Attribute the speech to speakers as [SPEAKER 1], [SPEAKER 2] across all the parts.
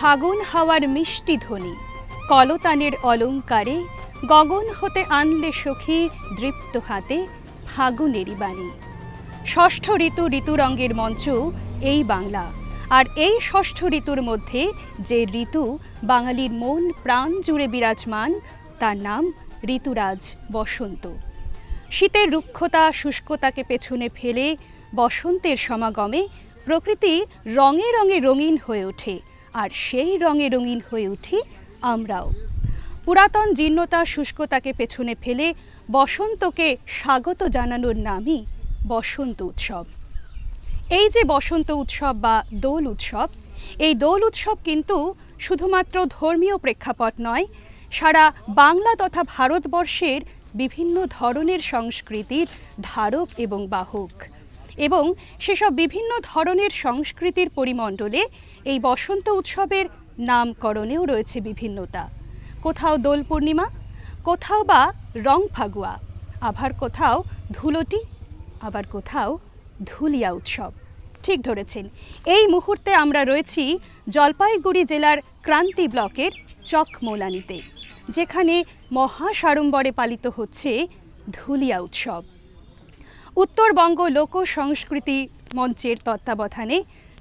[SPEAKER 1] ফাগুন হাওয়ার মিষ্টি ধ্বনি। কলতানের অলংকারে গগন হতে আনলে সখী দৃপ্ত হাতে ফাগুনেরই বাণী। ষষ্ঠ ঋতু ঋতুরঙ্গের মঞ্চ এই বাংলা। আর এই ষষ্ঠ ঋতুর মধ্যে যে ঋতু বাঙালির মন প্রাণ জুড়ে বিরাজমান, তার নাম ঋতুরাজ বসন্ত। শীতের রুক্ষতা শুষ্কতাকে পেছনে ফেলে বসন্তের সমাগমে প্রকৃতি রঙে রঙে রঙিন হয়ে ওঠে। আর সেই রঙে রঙিন হয়ে উঠি আমরাও। পুরাতন জীর্ণতা শুষ্কতাকে পেছনে ফেলে বসন্তকে স্বাগত জানানোর নামই বসন্ত উৎসব। এই যে বসন্ত উৎসব বা দোল উৎসব, এই দোল উৎসব কিন্তু শুধুমাত্র ধর্মীয় প্রেক্ষাপট নয়, সারা বাংলা তথা ভারতবর্ষের বিভিন্ন ধরনের সংস্কৃতির ধারক এবং বাহক। এবং সেসব বিভিন্ন ধরনের সংস্কৃতির পরিমণ্ডলে এই বসন্ত উৎসবের নামকরণেও রয়েছে বিভিন্নতা। কোথাও দোল পূর্ণিমা, কোথাও বা রং ফাগুয়া, আবার কোথাও ধুলোটি আবার কোথাও ধুলিয়া উৎসব। ঠিক ধরেছেন। এই মুহূর্তে আমরা রয়েছি জলপাইগুড়ি জেলার ক্রান্তি ব্লকের চকমোলানিতে, যেখানে মহাসাড়ম্বরে পালিত হচ্ছে ধুলিয়া উৎসব। উত্তরবঙ্গ লোক সংস্কৃতি মঞ্চের তত্ত্বাবধানে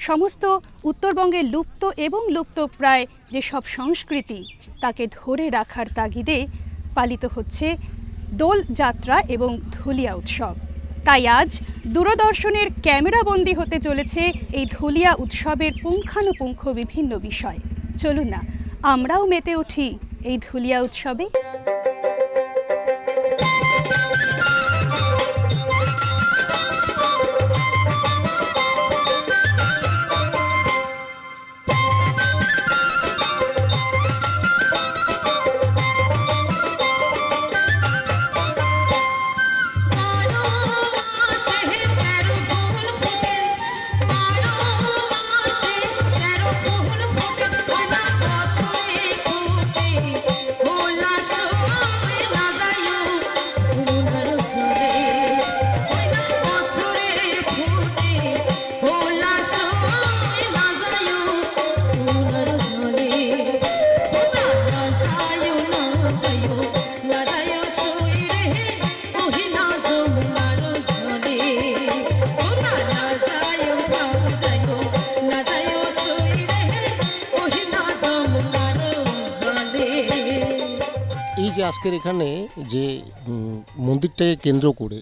[SPEAKER 1] সমস্ত উত্তরবঙ্গের লুপ্ত এবং লুপ্ত প্রায় যেসব সংস্কৃতি, তাকে ধরে রাখার তাগিদে পালিত হচ্ছে দোল যাত্রা এবং ধুলিয়া উৎসব। তাই আজ দূরদর্শনের ক্যামেরাবন্দি হতে চলেছে এই ধুলিয়া উৎসবের পুঙ্খানুপুঙ্খ বিভিন্ন বিষয়। চলুন না, আমরাও মেতে উঠি এই ধুলিয়া উৎসবে।
[SPEAKER 2] আজকের এখানে যে মন্দিরটাকে কেন্দ্র করে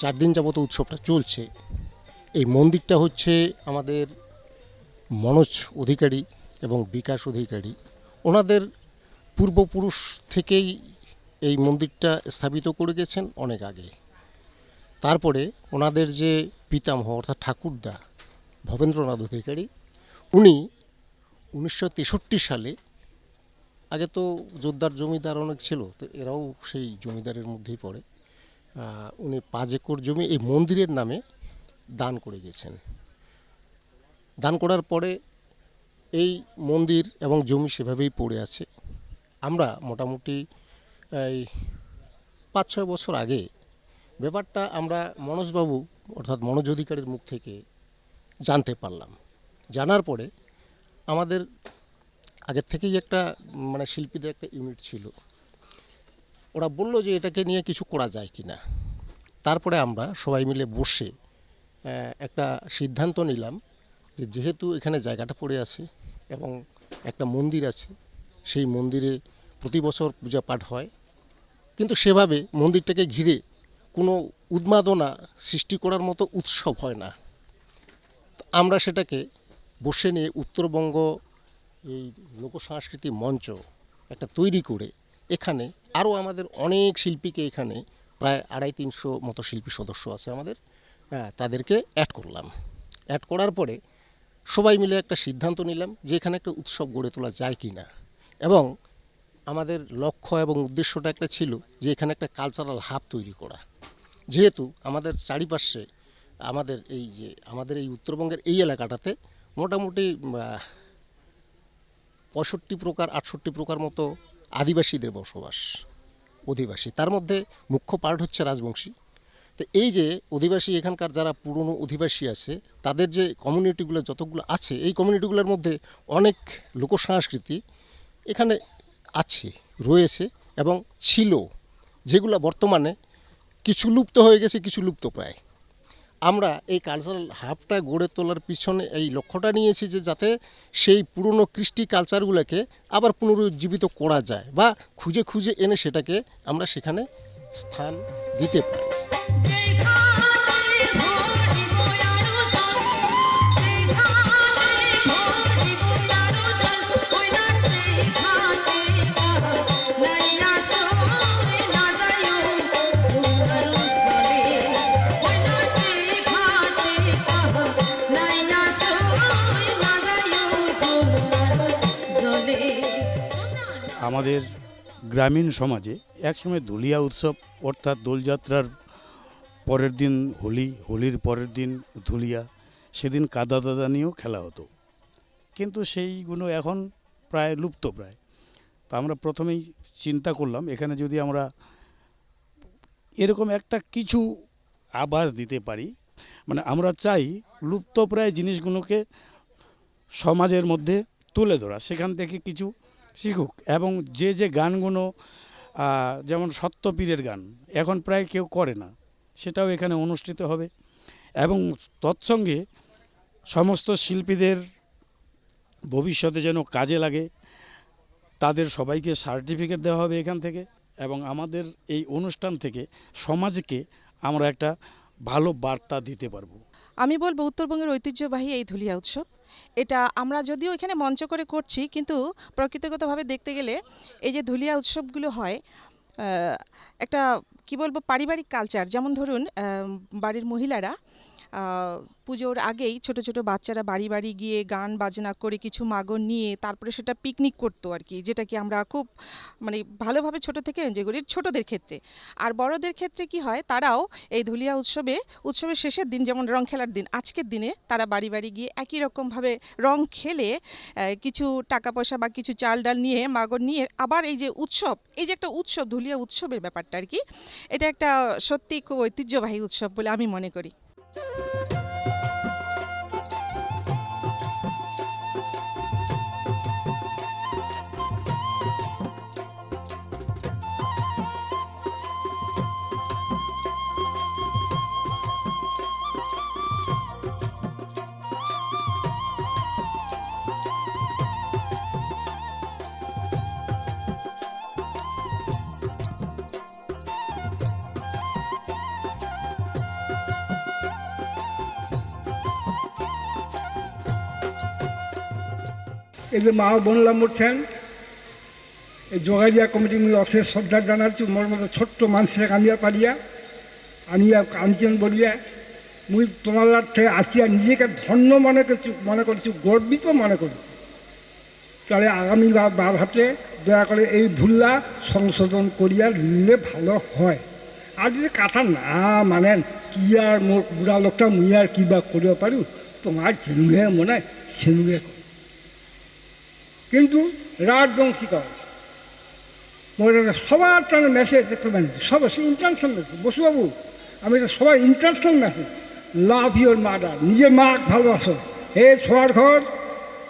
[SPEAKER 2] চার দিন যাবত উৎসবটা চলছে, এই মন্দিরটা হচ্ছে আমাদের মনোজ অধিকারী এবং বিকাশ অধিকারী। ওনাদের পূর্বপুরুষ থেকেই এই মন্দিরটা স্থাপিত করে গেছেন অনেক আগে। তারপরে ওনাদের যে পিতামহ অর্থাৎ ঠাকুরদা ভবেন্দ্রনাথ অধিকারী, উনি উনিশশো তেষট্টি সালে আগে তো জোরদার জমিদার অনেক ছিল, তো এরাও সেই জমিদারের মধ্যেই পড়ে। উনি পাঁচ একর জমি এই মন্দিরের নামে দান করে গেছেন। দান করার পরে এই মন্দির এবং জমি সেভাবেই পড়ে আছে। আমরা মোটামুটি এই পাঁচ ছয় বছর আগে ব্যাপারটা আমরা মনোজবাবু অর্থাৎ মনোজ অধিকারীর মুখ থেকে জানতে পারলাম। জানার পরে আমাদের আগের থেকেই একটা মানে শিল্পীদের একটা ইউনিট ছিল। ওরা বলল যে এটাকে নিয়ে কিছু করা যায় কি না তারপরে আমরা সবাই মিলে বসে একটা সিদ্ধান্ত নিলাম যে যেহেতু এখানে জায়গাটা পড়ে আছে এবং একটা মন্দির আছে, সেই মন্দিরে প্রতি বছর পূজা পাঠ হয়। কিন্তু সেভাবে মন্দিরটাকে ঘিরে কোনো উন্মাদনা সৃষ্টি করার মতো উৎসব হয় না। আমরা সেটাকে বসে নিয়ে উত্তরবঙ্গ এই লোকসংস্কৃতি মঞ্চ একটা তৈরি করে এখানে আরও আমাদের অনেক শিল্পীকে এখানে প্রায় আড়াই তিনশো মতো শিল্পী সদস্য আছে আমাদের হ্যাঁ তাদেরকে অ্যাড করলাম। অ্যাড করার পরে সবাই মিলে একটা সিদ্ধান্ত নিলাম যে এখানে একটা উৎসব গড়ে তোলা যায় কি না। এবং আমাদের লক্ষ্য এবং উদ্দেশ্যটা একটা ছিল যে এখানে একটা কালচারাল হাব তৈরি করা। যেহেতু আমাদের চারিপাশে আমাদের এই যে, আমাদের এই উত্তরবঙ্গের এই এলাকাটাতে মোটামুটি পঁয়ষট্টি প্রকার, আটষট্টি প্রকার মতো আদিবাসীদের বসবাস, অধিবাসী। তার মধ্যে মুখ্য পার্ট হচ্ছে রাজবংশী। তো এই যে অধিবাসী, এখানকার যারা পুরনো অধিবাসী আছে, তাদের যে কমিউনিটিগুলো যতগুলো আছে, এই কমিউনিটিগুলোর মধ্যে অনেক লোকসংস্কৃতি এখানে আছে, রয়েছে এবং ছিল, যেগুলো বর্তমানে কিছু লুপ্ত হয়ে গেছে, কিছু লুপ্ত প্রায়। আমরা এই কালচারাল হাবটা গড়ে তোলার পিছনে এই লক্ষ্যটা নিয়েছি যে যাতে সেই পুরনো কৃষ্টি কালচারগুলোকে আবার পুনরুজ্জীবিত করা যায় বা খুঁজে খুঁজে এনে সেটাকে আমরা সেখানে স্থান দিতে পারি।
[SPEAKER 3] আমাদের গ্রামীণ সমাজে একসময় ধুলিয়া উৎসব, অর্থাৎ দোলযাত্রার পরের দিন হোলি, হোলির পরের দিন ধুলিয়া সেদিন কাদা দাদা নিয়েও খেলা হতো। কিন্তু সেইগুলো এখন প্রায় লুপ্ত প্রায়। তা আমরা প্রথমেই চিন্তা করলাম, এখানে যদি আমরা এরকম একটা কিছু আভাস দিতে পারি মানে আমরা চাই লুপ্তপ্রায় জিনিসগুলোকে সমাজের মধ্যে তুলে ধরা, সেখান থেকে কিছু শিখুক এবং যে যে গানগুলো যেমন সত্যপীরের গান, এখন প্রায় কেউ করে না, সেটাও এখানে অনুষ্ঠিত হবে এবং তৎসঙ্গে সমস্ত শিল্পীদের ভবিষ্যতে যেন কাজে লাগে, তাদের সবাইকে সার্টিফিকেট দেওয়া হবে এখান থেকে এবং আমাদের এই অনুষ্ঠান থেকে সমাজকে আমরা একটা ভালো বার্তা দিতে পারব।
[SPEAKER 4] আমি বলব উত্তরবঙ্গের ঐতিহ্যবাহী এই ধুলিয়া উৎসব। এটা আমরা যদিও এখানে মঞ্চ করে করছি, কিন্তু প্রকৃতিগতভাবে দেখতে গেলে এই যে ধুলিয়া উৎসবগুলো হয় একটা, কি বলব, পারিবারিক কালচার যেমন ধরুন বাড়ির মহিলারা পুজোর আগেই ছোট ছোট বাচ্চারা বাড়ি বাড়ি গিয়ে গান বাজনা করে কিছু মাগন নিয়ে তারপরে সেটা পিকনিক করতো আর কি, যেটা কি আমরা খুব মানে ভালোভাবে ছোট থেকে এনজয় করি ছোটদের ক্ষেত্রে। আর বড়দের ক্ষেত্রে কি হয়, তারাও এই ধুলিয়া উৎসবে, উৎসবের শেষের দিন যেমন রং খেলার দিন, আজকের দিনে তারা বাড়ি বাড়ি গিয়ে একই রকমভাবে রং খেলে কিছু টাকা পয়সা বা কিছু চাল ডাল নিয়ে, মাগর নিয়ে আবার এই যে উৎসব, এই যে একটা উৎসব, ধুলিয়া উৎসবের ব্যাপারটা আর কি, এটা একটা সত্যি খুব ঐতিহ্যবাহী উৎসব বলে আমি মনে করি।
[SPEAKER 5] Música এই যে মা বোনরা মরছেন এই জোগাড়িয়া কমিটি অশেষ শ্রদ্ধা জানাচ্ছি, মোর মতো ছোট্ট মানুষের কানিয়া পারিয়া আনিয়া কাঁদছেন বলিয়া, মুই তোমার থেকে আসিয়া নিজেকে ধন্য মনে করছি মনে করছি, গর্বিত মনে করছি তাহলে আগামী বার হাতে দয়া করে এই ভুলটা সংশোধন করিয়া নিলে ভালো হয় আর যদি কথা না মানেন, কি আর মোর বুড়া লোকটা, মুই আর কি বা করিব পারু তোমার ঝিনুহে মনে ঝিনুহে। কিন্তু রাজবংশী মোর সবার টানে মেসেজ দেখতে পাই সব ইন্টারন্যাশনাল মেসেজ বসুবাবু, আমি এটা সবার international message love your mother নিজের মা ভালোবাসো। হে ছোয়ার ঘর,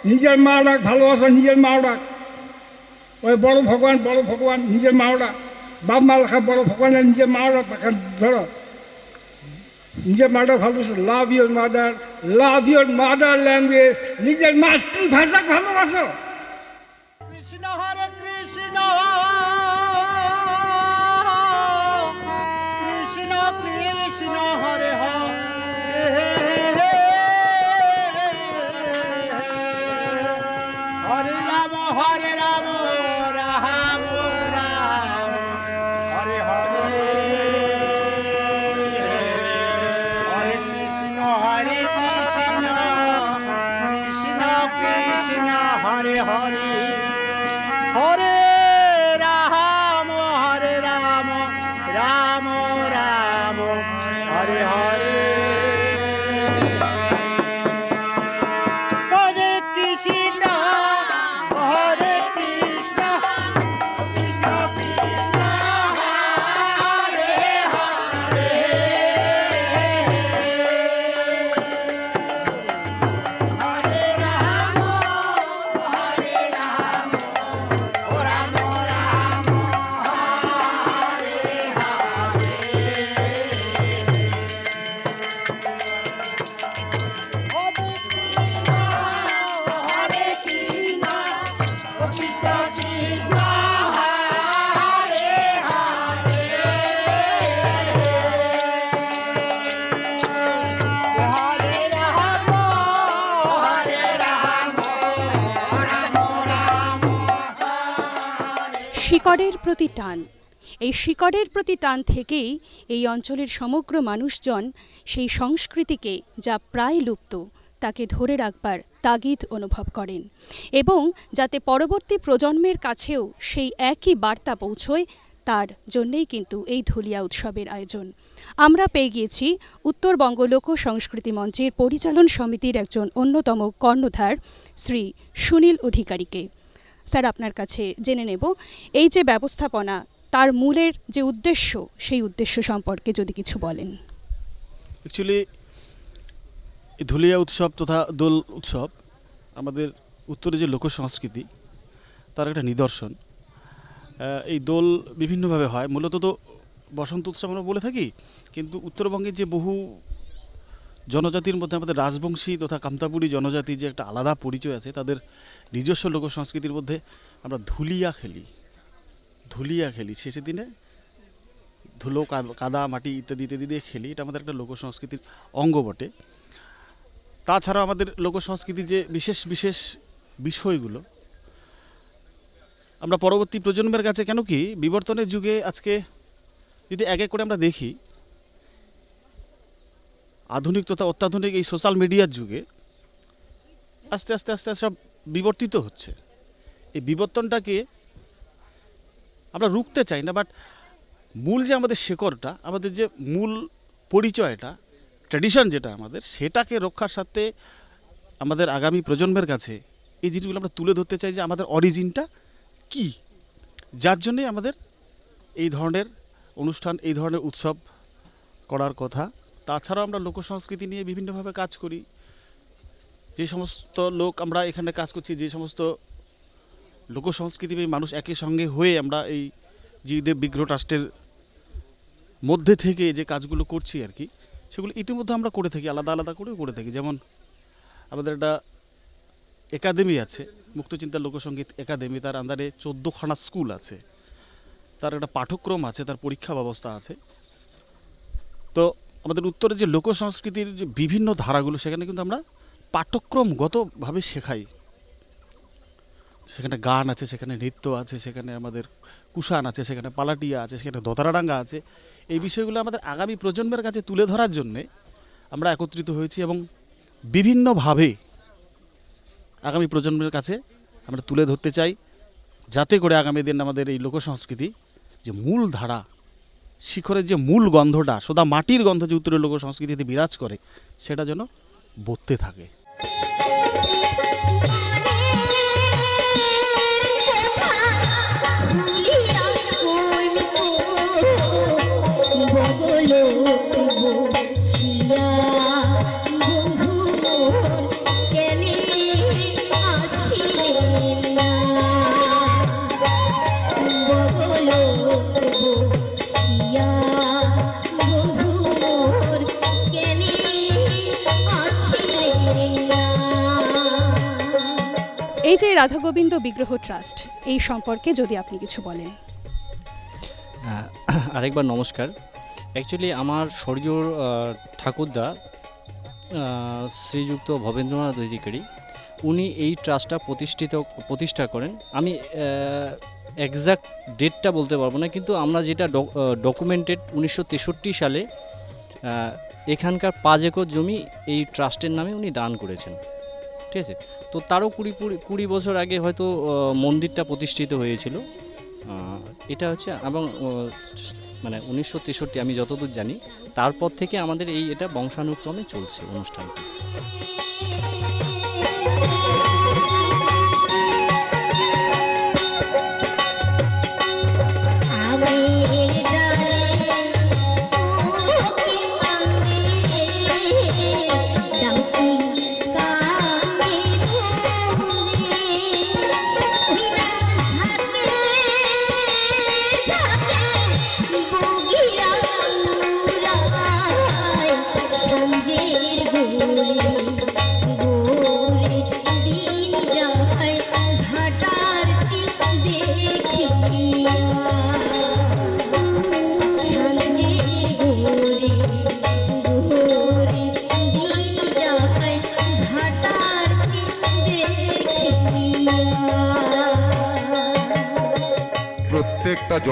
[SPEAKER 5] নিজের মা ডাক ভালোবাসো, নিজের মাও ডাক। ওই বড় ভগবান বড় ভগবান, নিজের মাও ডাক। বাপ মা লেখা বড় ভগবানের নিজের মাও ডাক ধরো। নিজের মাদার ভালোবাসো। Love your mother love your mother language নিজের মাতৃভাষাকে ভালোবাসো।
[SPEAKER 6] কৃষ্ণ
[SPEAKER 1] প্রতি টান। এই শিকড়ের প্রতি টান থেকেই এই অঞ্চলের সমগ্র মানুষজন সেই সংস্কৃতিকে যা প্রায় লুপ্ত, তাকে ধরে রাখবার তাগিদ অনুভব করেন এবং যাতে পরবর্তী প্রজন্মের কাছেও সেই একই বার্তা পৌঁছয়, তার জন্যেই কিন্তু এই ধুলিয়া উৎসবের আয়োজন। আমরা পেয়ে গিয়েছি উত্তরবঙ্গ লোক সংস্কৃতি মঞ্চের পরিচালন সমিতির একজন অন্যতম কর্ণধার শ্রী সুনীল অধিকারীকে। স্যার আপনার কাছে জেনে নেব। এই যে ব্যবস্থাপনা, তার মূলের যে উদ্দেশ্য, সেই উদ্দেশ্য সম্পর্কে যদি কিছু বলেন।
[SPEAKER 7] অ্যাকচুয়ালি ধুলিয়া উৎসব তথা দোল উৎসব আমাদের উত্তরে যে লোক সংস্কৃতি তার একটা নিদর্শন। এই দোল বিভিন্নভাবে হয়। মূলত তো বসন্ত উৎসব আমরা বলে থাকি, কিন্তু উত্তরবঙ্গের যে বহু জনজাতির মধ্যে আমাদের রাজবংশী তথা কামতাপুরী জনজাতির যে একটা আলাদা পরিচয় আছে, তাদের নিজস্ব লোক সংস্কৃতির মধ্যে আমরা ধুলিয়া খেলি। ধুলিয়া খেলি। শেষের দিনে ধুলো, কাদ- কাদা, মাটি ইত্যাদি ইত্যাদি দিয়ে খেলি। এটা আমাদের একটা লোক সংস্কৃতির অঙ্গ বটে। তাছাড়া আমাদের লোক সংস্কৃতির যে বিশেষ বিশেষ বিষয়গুলো, আমরা পরবর্তী প্রজন্মের কাছে কেন কি বিবর্তনের যুগে আজকে যদি এক এক করে আমরা দেখি আধুনিক তথা অত্যাধুনিক এই সোশ্যাল মিডিয়ার যুগে আস্তে আস্তে আস্তে সব বিবর্তিত হচ্ছে। এই বিবর্তনটাকে আমরা রুখতে চাই না বাট মূল যে আমাদের শেকড়টা, আমাদের যে মূল পরিচয়টা ট্র্যাডিশন যেটা আমাদের, সেটাকে রক্ষার সাথে আমাদের আগামী প্রজন্মের কাছে এই জিনিসগুলো আমরা তুলে ধরতে চাই যে আমাদের অরিজিনটা কি? যার জন্যে আমাদের এই ধরনের অনুষ্ঠান, এই ধরনের উৎসব করার কথা তাছাড়াও আমরা লোক সংস্কৃতি নিয়ে বিভিন্নভাবে কাজ করি। যে সমস্ত লোক আমরা এখানে কাজ করছি, যে সমস্ত লোক মানুষ একই সঙ্গে হয়ে আমরা এই জিদেব বিগ্রহ ট্রাস্টের মধ্যে থেকে যে কাজগুলো করছি আর কি, সেগুলো ইতিমধ্যে আমরা করে থাকি, আলাদা আলাদা করেও করে থাকি। যেমন আমাদের একটা একাডেমি আছে মুক্তচিন্তা লোকসঙ্গীত একাডেমি, তার আন্ডারে চোদ্দোখানা স্কুল আছে। তার একটা পাঠ্যক্রম আছে, তার পরীক্ষা ব্যবস্থা আছে। তো আমাদের উত্তরে যে লোক সংস্কৃতির যে বিভিন্ন ধারাগুলো, সেখানে কিন্তু আমরা পাঠ্যক্রমগতভাবে শেখাই। সেখানে গান আছে, সেখানে নৃত্য আছে, সেখানে আমাদের কুষাণ আছে, সেখানে পালাটিয়া আছে, সেখানে দতারাডাঙ্গা আছে। এই বিষয়গুলো আমাদের আগামী প্রজন্মের কাছে তুলে ধরার জন্যে আমরা একত্রিত হয়েছি এবং বিভিন্নভাবে আগামী প্রজন্মের কাছে আমরা তুলে ধরতে চাই, যাতে করে আগামী দিন আমাদের এই লোক সংস্কৃতি যে মূল ধারা শিখরের যে মূল গন্ধটা, সোদা মাটির গন্ধ যে উত্তরের লোক সংস্কৃতিতে বিরাজ করে, সেটা যেন বধতে থাকে।
[SPEAKER 1] এই রাধা গোবিন্দ বিগ্রহ ট্রাস্ট, এই সম্পর্কে যদি আপনি কিছু বলেন।
[SPEAKER 8] আরেকবার নমস্কার। অ্যাকচুয়ালি আমার স্বর্গীয় ঠাকুরদা শ্রীযুক্ত ভবেন্দ্রনাথ অধিকারী, উনি এই ট্রাস্টটা প্রতিষ্ঠিত, প্রতিষ্ঠা করেন। আমি এক্সাক্ট ডেটটা বলতে পারব না, কিন্তু আমরা যেটা ডকুমেন্টেড উনিশশো তেষট্টি সালে এখানকার পাঁচ একর জমি এই ট্রাস্টের নামে উনি দান করেছেন। ঠিক আছে? তো তারও কুড়ি কুড়ি বছর আগে হয়তো মন্দিরটা প্রতিষ্ঠিত হয়েছিল। এটা হচ্ছে, এবং মানে উনিশশো তেষট্টি, আমি যতদূর জানি, তারপর থেকে আমাদের এই, এটা বংশানুক্রমে চলছে অনুষ্ঠানটি।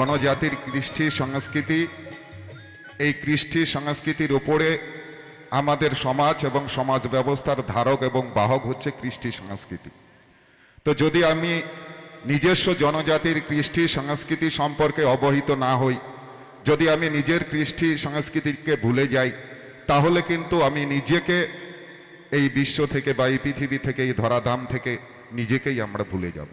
[SPEAKER 9] জনজাতির কৃষ্টি সংস্কৃতি, এই কৃষ্টি সংস্কৃতির উপরে আমাদের সমাজ এবং সমাজ ব্যবস্থার ধারক এবং বাহক হচ্ছে কৃষ্টি সংস্কৃতি। তো যদি আমি নিজস্ব জনজাতির কৃষ্টি সংস্কৃতি সম্পর্কে অবহিত না হই, যদি আমি নিজের কৃষ্টি সংস্কৃতিকে ভুলে যাই, তাহলে কিন্তু আমি নিজেকে এই বিশ্ব থেকে বা এই পৃথিবী থেকে, এই ধরাধাম থেকে নিজেকেই আমরা ভুলে যাব।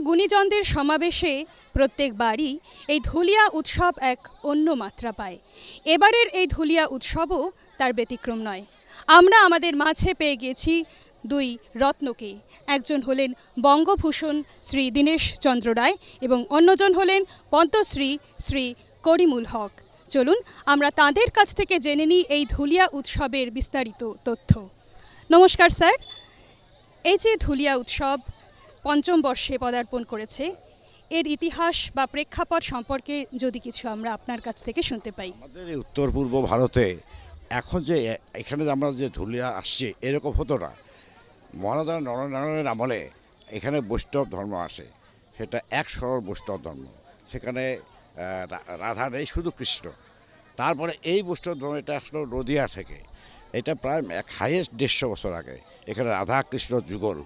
[SPEAKER 1] গুণীজনদের সমাবেশে প্রত্যেকবারই এই ধুলিয়া উৎসব এক অন্য মাত্রা পায়। এবারের এই ধুলিয়া উৎসবও তার ব্যতিক্রম নয়। আমরা আমাদের মাঝে পেয়ে গেছি দুই রত্নকে। একজন হলেন বঙ্গভূষণ শ্রী দীনেশ চন্দ্র রায় এবং অন্যজন হলেন পদ্মশ্রী শ্রী করিমুল হক। চলুন, আমরা তাদের কাছ থেকে জেনে নিই এই ধুলিয়া উৎসবের বিস্তারিত তথ্য। নমস্কার স্যার। এই যে ধুলিয়া উৎসব পঞ্চম বর্ষে পদার্পণ করেছে। এর ইতিহাস বা প্রেক্ষাপট সম্পর্কে যদি কিছু আমরা আপনার কাছ থেকে শুনতে পাই।
[SPEAKER 10] আমাদের উত্তর পূর্ব ভারতে এখন যে এখানে আমরা যে ধুলিয়া আসছে, এরকম হতো না। মহারাজা নরনারায়ণের আমলে এখানে বৈষ্ণব ধর্ম আসে সেটা এক সরল বৈষ্ণব ধর্ম। সেখানে রাধা নেই, শুধু কৃষ্ণ। তারপরে এই বৈষ্ণব ধর্ম, এটা আসলো নদিয়া থেকে। এটা প্রায় এক হাইয়েস্ট দেড়শো বছর আগে। এখানে রাধা, কৃষ্ণ, যুগল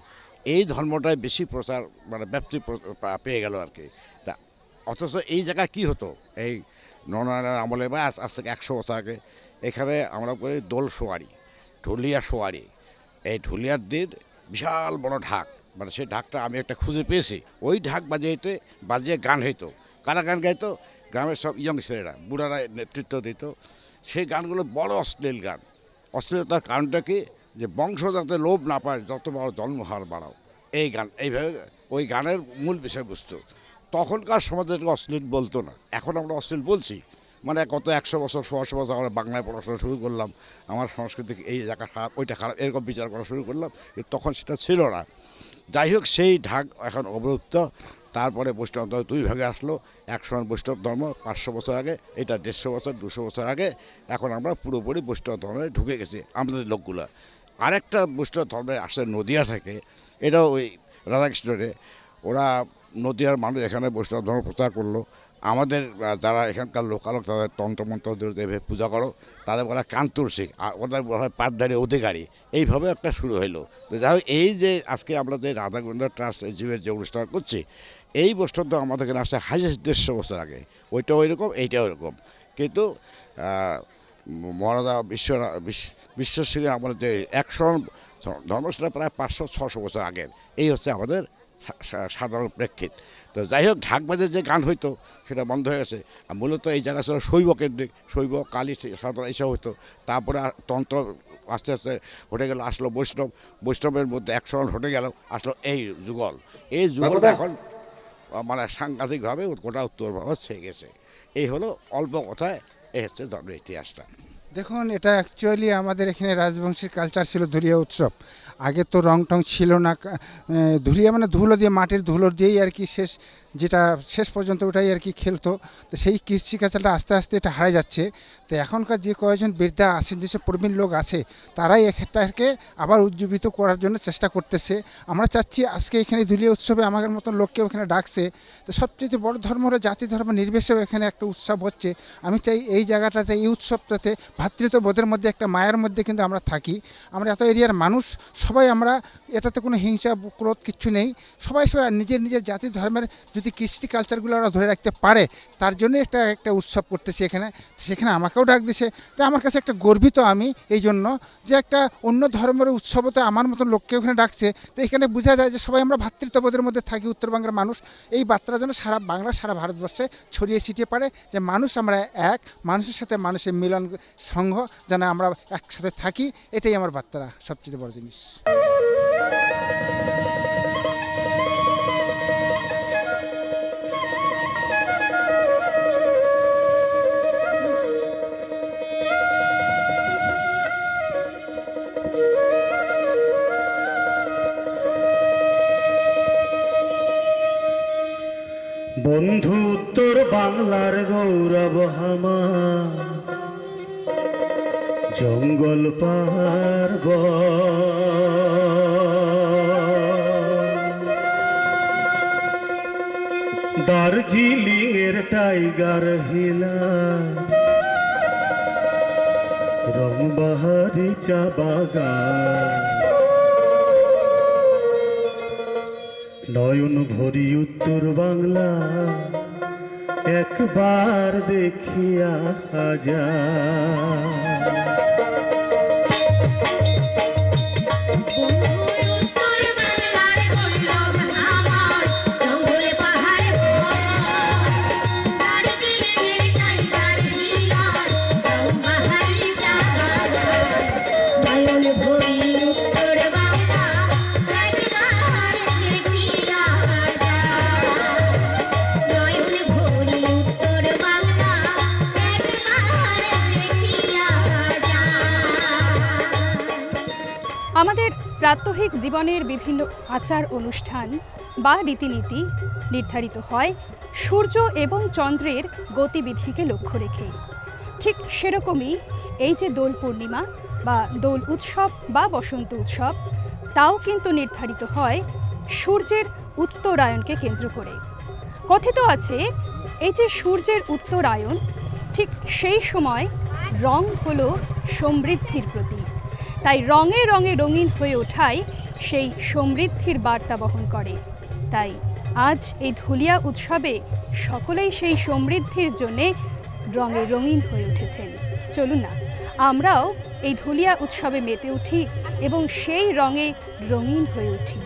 [SPEAKER 10] এই ধর্মটাই বেশি প্রচার মানে ব্যাপ্তি পেয়ে গেল আর কি। তা, অথচ এই জায়গায় কি হতো? এই নরনারায়ণের আমলে বা আজ থেকে একশো বছর আগে, এখানে আমরা করি দোল সোয়ারি, ঢুলিয়া সোয়ারি। এই ঢুলিয়ার দিন বিশাল বড় ঢাক মানে সেই ঢাকটা আমি একটা খুঁজে পেয়েছি। ওই ঢাক বাজিয়ে বাজিয়ে গান হইতো। কারা গান গাইতো? গ্রামের সব ইয়ং ছেলেরা, বুড়ারা নেতৃত্ব দিত। সেই গানগুলো বড় অশ্লীল গান। অশ্লীলতার কারণটা কি? যে বংশ যাতে লোভ না পায়, যত বড় জন্মহার বাড়াও। এই গান, এইভাবে ওই গানের মূল বিষয়বস্তু। তখনকার সমাজে অশ্লীল বলতো না। এখন আমরা অশ্লীল বলছি। মানে গত একশো বছর ছশো বছর আমরা বাংলায় পড়াশোনা শুরু করলাম, আমার সংস্কৃতি এই জায়গা খারাপ, ওইটা খারাপ, এরকম বিচার করা শুরু করলাম তখন সেটা ছিল না। যাই হোক, সেই ঢাক এখন অবলুপ্ত তারপরে বৈষ্ণব ধর্ম দুই ভাগে আসলো। একশো বৈষ্ণব ধর্ম পাঁচশো বছর আগে, এটা দেড়শো বছর, দুশো বছর আগে। এখন আমরা পুরোপুরি বৈষ্ণব ধর্মে ঢুকে গেছি, আমাদের লোকগুলো। আরেকটা বৈষ্ণব ধর্মে আসে নদিয়া থেকে, এটাও ওই রাধাকৃষ্ণরে। ওরা নদিয়ার মানুষ এখানে বৈষ্ণব ধর্ম প্রচার করল। আমাদের যারা এখানকার লোকাল তাদের তন্ত্রমন্ত্র দেবে পূজা করো। তাদের বলা কান্তুরসি আর ওদের বলা হয় পাতধারী অধিকারী। এইভাবে একটা শুরু হইল। তো যাই হোক, এই যে আজকে আমরা যে রাধাগোবিন্দ ট্রাস্ট জীবের যে অনুষ্ঠান করছি, এই বৈষ্ণব আমাদের এখানে আসছে হাজার দেড়শো বছর আগে। ওইটাও ওইরকম এইটাও ওইরকম কিন্তু মহারাজা বিশ্ব বিশ্ব সিংহের আমাদের যে একশো ধর্ম সেটা প্রায় পাঁচশো ছশো বছর আগের। এই হচ্ছে আমাদের সাধারণ প্রেক্ষিত। তো যাই হোক ঢাকবাজের যে গান হইতো সেটা বন্ধ হয়ে গেছে। আর মূলত এই জায়গা ছিল শৈব কেন্দ্রিক শৈব কালী সাধারণ এইসব হইতো। তারপরে তন্ত্র আস্তে আস্তে হটে গেল আসলো বৈষ্ণব। বৈষ্ণবের মধ্যে একশরণ হটে গেল আসলো এই যুগল। এই যুগলটা এখন মানে সাংঘাতিকভাবে গোটা উত্তর ভারত ছেয়ে গেছে। এই হলো অল্প কথায় এই হচ্ছে ধর্মের ইতিহাসটা।
[SPEAKER 11] দেখুন, এটা অ্যাকচুয়ালি আমাদের এখানে রাজবংশীর কালচার ছিল ধুলিয়া উৎসব। আগে তো রং টং ছিল না ধুলিয়া মানে ধুলো দিয়ে, মাটির ধুলো দিয়েই আর কি শেষ যেটা শেষ পর্যন্ত ওটাই আর কি খেলতো। তো সেই কৃষি কালচারটা আস্তে আস্তে এটা হারাই যাচ্ছে। তো এখনকার যে কয়েকজন বৃদ্ধা আছেন, যেসব প্রবীণ লোক আছে, তারাই এটাকে আবার উজ্জীবিত করার জন্য চেষ্টা করতেছে। আমরা চাচ্ছি আজকে এখানে ধুলিয়া উৎসবে আমাদের মতন লোককে এখানে ডাকছে। তো সবচেয়ে বড় ধর্ম হলো জাতি ধর্ম নির্বিশেষে এখানে একটা উৎসব হচ্ছে। আমি চাই এই জায়গাটাতে, এই উৎসবটাতে ভ্রাতৃত্ববোধের মধ্যে একটা মায়ের মধ্যে কিন্তু আমরা থাকি। আমরা এত এরিয়ার মানুষ, সবাই আমরা এটাতে কোনো হিংসা, ক্রোধ কিচ্ছু নেই। সবাই সবাই নিজের নিজের জাতি ধর্মের যদি যদি কৃষ্টি কালচারগুলো ওরা ধরে রাখতে পারে, তার জন্য একটা একটা উৎসব করতেছে এখানে। সেখানে আমাকেও ডাক দিছে। তো আমার কাছে একটা গর্বিত আমি এই জন্য যে একটা অন্য ধর্মের উৎসবও তো আমার মতন লোককে ওখানে ডাকছে। তো এখানে বোঝা যায় যে সবাই আমরা ভ্রাতৃত্ববোধের মধ্যে থাকি, উত্তরবঙ্গের মানুষ। এই বার্তাটা যেন সারা বাংলা, সারা ভারতবর্ষে ছড়িয়ে ছিটিয়ে পারে যে মানুষ আমরা এক, মানুষের সাথে মানুষের মিলন সংঘ যেন আমরা একসাথে থাকি, এটাই আমার বার্তা সবচেয়ে বড় জিনিস।
[SPEAKER 6] বন্ধু উত্তর বাংলার গৌরব হামা জঙ্গল পাহাড় দার্জিলিং এর টাইগার হিলা। রংবাহারি চা বাগান। নয়ন ভরি উত্তর বাংলা একবার দেখিয়া যা
[SPEAKER 1] প্রাত্যহিক জীবনের বিভিন্ন আচার অনুষ্ঠান বা রীতিনীতি নির্ধারিত হয় সূর্য এবং চন্দ্রের গতিবিধিকে লক্ষ্য রেখে। ঠিক সেরকমই এই যে দোল পূর্ণিমা বা দোল উৎসব বা বসন্ত উৎসব, তাও কিন্তু নির্ধারিত হয় সূর্যের উত্তরায়ণকে কেন্দ্র করে। কথিত আছে, এই যে সূর্যের উত্তরায়ণ, ঠিক সেই সময় রং হলো সমৃদ্ধির প্রতীক। তাই রঙে রঙে রঙিন হয়ে ওঠাই সেই সমৃদ্ধির বার্তা বহন করে। তাই আজ এই ধুলিয়া উৎসবে সকলেই সেই সমৃদ্ধির জন্যে রঙে রঙিন হয়ে উঠেছেন। চলুন না, আমরাও এই ধুলিয়া উৎসবে মেতে উঠি এবং সেই রঙে রঙিন হয়ে উঠি।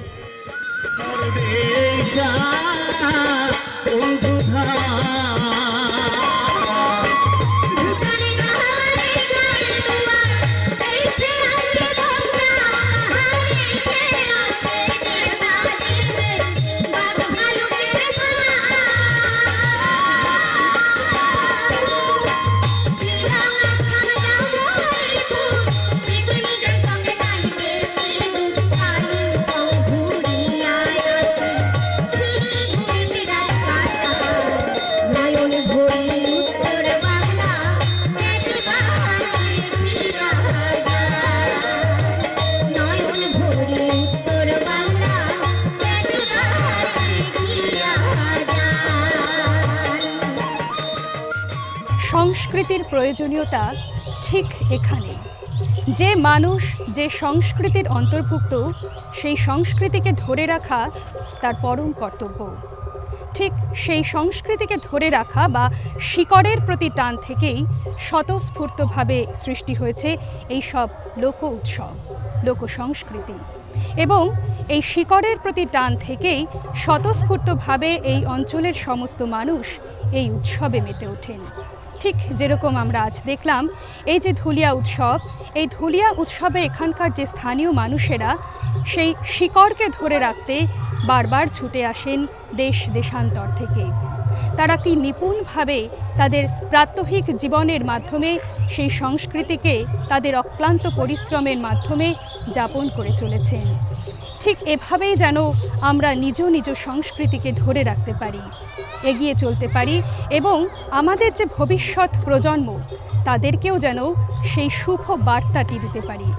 [SPEAKER 1] সংস্কৃতির প্রয়োজনীয়তা ঠিক এখানে যে মানুষ, যে সংস্কৃতির অন্তর্ভুক্ত, সেই সংস্কৃতিকে ধরে রাখা তার পরম কর্তব্য। ঠিক সেই সংস্কৃতিকে ধরে রাখা বা শিকড়ের প্রতি টান থেকেই স্বতঃস্ফূর্তভাবে সৃষ্টি হয়েছে এই সব লোক উৎসব, লোক সংস্কৃতি। এবং এই শিকড়ের প্রতি টান থেকেই স্বতঃস্ফূর্তভাবে এই অঞ্চলের সমস্ত মানুষ এই উৎসবে মেতে ওঠেন। ঠিক যেরকম আমরা আজ দেখলাম, এই যে ধুলিয়া উৎসব, এই ধুলিয়া উৎসবে এখানকার যে স্থানীয় মানুষেরা সেই শিকড়কে ধরে রাখতে বারবার ছুটে আসেন দেশ দেশান্তর থেকে। তারা কি নিপুণভাবে তাদের প্রাত্যহিক জীবনের মাধ্যমে, সেই সংস্কৃতিকে তাদের অক্লান্ত পরিশ্রমের মাধ্যমে যাপন করে চলেছেন? ঠিক এভাবেই যেন আমরা নিজ নিজ সংস্কৃতিকে ধরে রাখতে পারি, এগিয়ে চলতে পারি এবং আমাদের যে ভবিষ্যৎ প্রজন্ম, তাদেরকেও যেন সেই শুভ বার্তাটি দিতে পারি।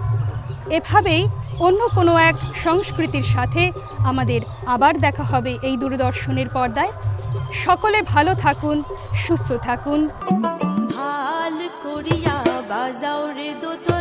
[SPEAKER 1] এভাবেই অন্য কোনো এক সংস্কৃতির সাথে আমাদের আবার দেখা হবে এই দূরদর্শনের পর্দায়। সকলে ভালো থাকুন, সুস্থ থাকুন।
[SPEAKER 12] ভালো করিয়া বাজাও রে দো